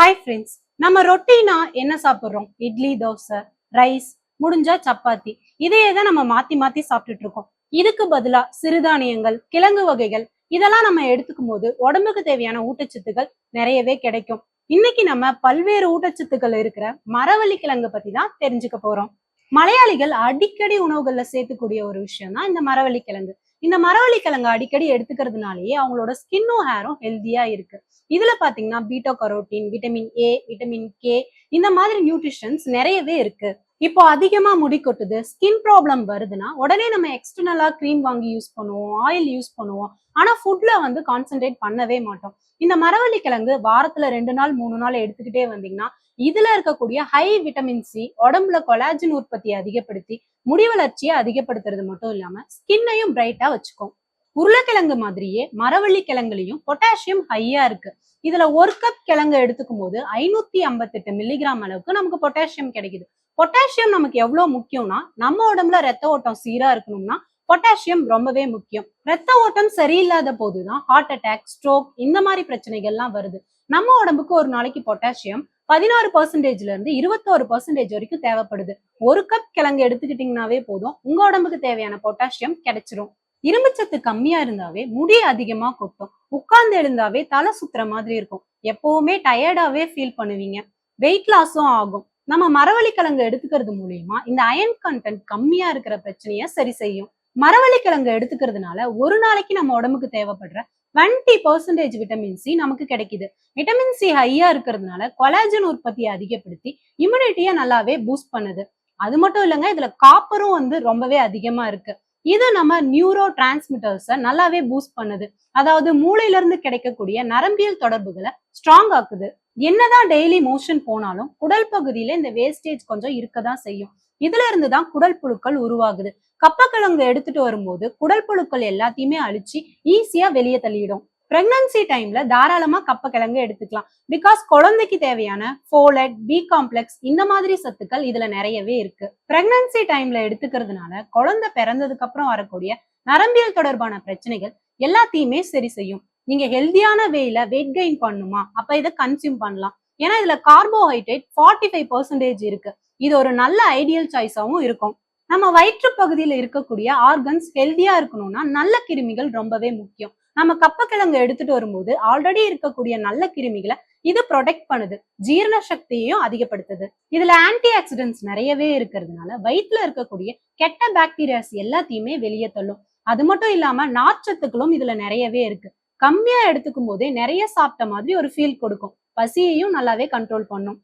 Hi friends நம்ம ரொட்டீனா என்ன சாப்பிட்றோம்? இட்லி தோசை ரைஸ் முடிஞ்சா சப்பாத்தி. இதையே தான் நம்ம மாத்தி மாத்தி சாப்பிட்டுட்டு இருக்கோம். இதுக்கு பதிலா சிறுதானியங்கள் கிழங்கு வகைகள் இதெல்லாம் நம்ம எடுத்துக்கும் போது உடம்புக்கு தேவையான ஊட்டச்சத்துக்கள் நிறையவே கிடைக்கும். இன்னைக்கு நம்ம பல்வேறு ஊட்டச்சத்துக்கள் இருக்கிற மரவள்ளி கிழங்கு பத்தி தான் தெரிஞ்சுக்க போறோம். மலையாளிகள் அடிக்கடி உணவுகள்ல சேர்த்துக்கூடிய ஒரு விஷயம் தான் இந்த மரவள்ளி கிழங்கு. இந்த மரவள்ளி கிழங்கு அடிக்கடி எடுத்துக்கிறதுனாலயே அவங்களோட ஸ்கின்னும் ஹேரும் ஹெல்த்தியா இருக்கு. இதுல பாத்தீங்கன்னா beta carotene vitamin A vitamin K இந்த மாதிரி நியூட்ரிஷன்ஸ் நிறையவே இருக்கு. இப்போ அதிகமா முடி கொட்டுது ஸ்கின் ப்ராப்ளம் வருதுன்னா உடனே நம்ம எக்ஸ்டர்னலா க்ரீம் வாங்கி யூஸ் பண்ணுவோம் ஆயில் யூஸ் பண்ணுவோம். ஆனா ஃபுட்ல வந்து கான்சென்ட்ரேட் பண்ணவே மாட்டோம். இந்த மரவள்ளி கிழங்கு வாரத்துல ரெண்டு நாள் மூணு நாள் எடுத்துக்கிட்டே வந்தீங்கன்னா இதுல இருக்கக்கூடிய ஹை விட்டமின் சி உடம்புல கொலாஜின் உற்பத்தியை அதிகப்படுத்தி முடி வளர்ச்சியை அதிகப்படுத்துறது மட்டும் இல்லாம ஸ்கின்னையும் பிரைட்டா வச்சுக்கும். உருளைக்கிழங்கு மாதிரியே மரவள்ளி கிழங்குலயும் பொட்டாசியம் ஹையா இருக்கு. இதுல ஒரு கப் கிழங்கு எடுத்துக்கும் போது ஐநூத்தி ஐம்பத்தெட்டு மில்லிகிராம் அளவுக்கு நமக்கு பொட்டாசியம் கிடைக்குது. பொட்டாசியம் நமக்கு எவ்வளவு முக்கியம்னா நம்ம உடம்புல ரத்த ஓட்டம் சீரா இருக்கணும்னா பொட்டாசியம் ரொம்பவே முக்கியம். ரத்த ஓட்டம் சரியில்லாத போதுதான் ஹார்ட் அட்டாக் ஸ்ட்ரோக் இந்த மாதிரி பிரச்சனைகள்லாம் வருது. நம்ம உடம்புக்கு ஒரு நாளைக்கு பொட்டாசியம் பதினாறு பர்சன்டேஜ்ல இருந்து இருபத்தோரு பர்சன்டேஜ் வரைக்கும் தேவைப்படுது. ஒரு கப் கிழங்கு எடுத்துக்கிட்டீங்கன்னாவே போதும். உங்க உடம்புக்கு தேவையான பொட்டாசியம் கிடைச்சிரும். இரும்புச்சத்து கம்மியா இருந்தாவே முடி அதிகமா கொட்டும். உட்கார்ந்து எழுந்தாவே தலை சுத்துற மாதிரி இருக்கும். எப்பவுமே டயர்டாவே ஃபீல் பண்ணுவீங்க. வெயிட் லாஸும் ஆகும். நம்ம மரவள்ளி கிழங்கு எடுத்துக்கிறது மூலியமா இந்த அயன் கண்டென்ட் கம்மியா இருக்கிற பிரச்சனைய சரி செய்யும். மரவள்ளி கிழங்கு எடுத்துக்கிறதுனால ஒரு நாளைக்கு நம்ம உடம்புக்கு தேவைப்படுற டுவெண்ட்டி பர்சன்டேஜ் விட்டமின் சி நமக்கு கிடைக்குது. விட்டமின் சி ஹையா இருக்கிறதுனால கொலாஜன் உற்பத்தியை அதிகப்படுத்தி இம்யூனிட்டியை நல்லாவே பூஸ்ட் பண்ணுது. அது மட்டும் இல்லைங்க இதுல காப்பரும் வந்து ரொம்பவே அதிகமா இருக்கு. இது நம்ம நியூரோ டிரான்ஸ்மிட்டர்ஸை நல்லாவே பூஸ்ட் பண்ணுது. அதாவது மூளையில இருந்து கிடைக்கக்கூடிய நரம்பியல் தொடர்புகளை ஸ்ட்ராங் ஆக்குது. என்னதான் டெய்லி மோஷன் போனாலும் குடல் பகுதியில இந்த வேஸ்டேஜ் கொஞ்சம் இருக்கதான் செய்யும். இதுல இருந்து தான் குடல் புழுக்கள் உருவாகுது. கப்பக்கிழங்கு எடுத்துட்டு வரும்போது குடல் புழுக்கள் எல்லாத்தையுமே அழிச்சு ஈஸியா வெளியே தள்ளிடும். பிரெக்னன்சி டைம்ல தாராளமா கப்பக்கிழங்கு எடுத்துக்கலாம். பிகாஸ் குழந்தைக்கு தேவையான ஃபோலட் பி காம்ப்ளெக்ஸ் இந்த மாதிரி சத்துக்கள் இதுல நிறையவே இருக்கு. பிரெக்னன்சி டைம்ல எடுத்துக்கிறதுனால குழந்தை பிறந்ததுக்கு அப்புறம் வரக்கூடிய நரம்பியல் தொடர்பான பிரச்சனைகள் எல்லாத்தையுமே சரி செய்யும். நீங்க ஹெல்தியான வேல வெயிட் கெயின் பண்ணுமா? அப்ப இதை கன்சியூம் பண்ணலாம். ஏன்னா இதுல கார்போஹைட்ரேட் ஃபார்ட்டி ஃபைவ் பர்சன்டேஜ் இருக்கு. இது ஒரு நல்ல ஐடியல் சாய்ஸாகவும் இருக்கும். நம்ம வயிற்று பகுதியில இருக்கக்கூடிய ஆர்கன்ஸ் ஹெல்தியா இருக்கணும்னா நல்ல கிருமிகள் ரொம்பவே முக்கியம். நம்ம கப்பக்கிழங்கு எடுத்துட்டு வரும்போது ஆல்ரெடி இருக்கக்கூடிய நல்ல கிருமிகளை இது ப்ரொடெக்ட் பண்ணுது. ஜீரண சக்தியையும் அதிகப்படுத்துது. இதுல ஆன்டி ஆக்சிடென்ட்ஸ் நிறையவே இருக்கிறதுனால வயிற்றுல இருக்கக்கூடிய கெட்ட பாக்டீரியாஸ் எல்லாத்தையுமே வெளியே தள்ளும். அது மட்டும் இல்லாம நார்ச்சத்துக்களும் இதுல நிறையவே இருக்கு. கம்மியா எடுத்துக்கும் போதே நிறைய சாப்பிட்ட மாதிரி ஒரு ஃபீல் கொடுக்கும். பசியையும் நல்லாவே கண்ட்ரோல் பண்ணும்.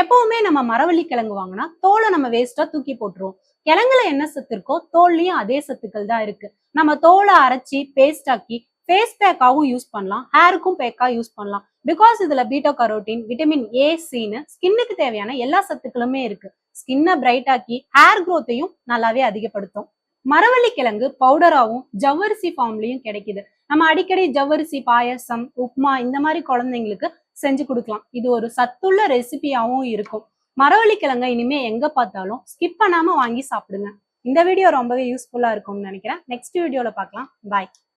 எப்பவுமே நம்ம மரவள்ளி கிழங்கு வாங்கினா தோலை நம்ம வேஸ்டா தூக்கி போட்டுருவோம். கிழங்குல என்ன சத்து இருக்கோ தோல்லையும் அதே சத்துக்கள் தான் இருக்கு. நம்ம தோலை அரைச்சி பேஸ்ட் ஆக்கி ஃபேஸ் பேக்காகவும் யூஸ் பண்ணலாம். ஹேருக்கும் பேக்கா யூஸ் பண்ணலாம். பிகாஸ் இதுல பீட்டோ கரோட்டின் விட்டமின் ஏ சின்னு ஸ்கின்னுக்கு தேவையான எல்லா சத்துக்களுமே இருக்கு. ஸ்கின்னை பிரைட் ஆக்கி ஹேர் க்ரோத்தையும் நல்லாவே அதிகப்படுத்தும். மரவள்ளி கிழங்கு பவுடராகவும் ஜவ்வரிசி ஃபார்ம்லயும் கிடைக்குது. நம்ம அடிக்கடி ஜவ்வரிசி பாயசம் உப்மா இந்த மாதிரி குழந்தைங்களுக்கு செஞ்சு கொடுக்கலாம். இது ஒரு சத்துள்ள ரெசிபியாவும் இருக்கும். மரவள்ளி கிழங்க இனிமே எங்க பார்த்தாலும் ஸ்கிப் பண்ணாம வாங்கி சாப்பிடுங்க. இந்த வீடியோ ரொம்பவே யூஸ்ஃபுல்லா இருக்கும்னு நினைக்கிறேன். நெக்ஸ்ட் வீடியோல பார்க்கலாம். பாய்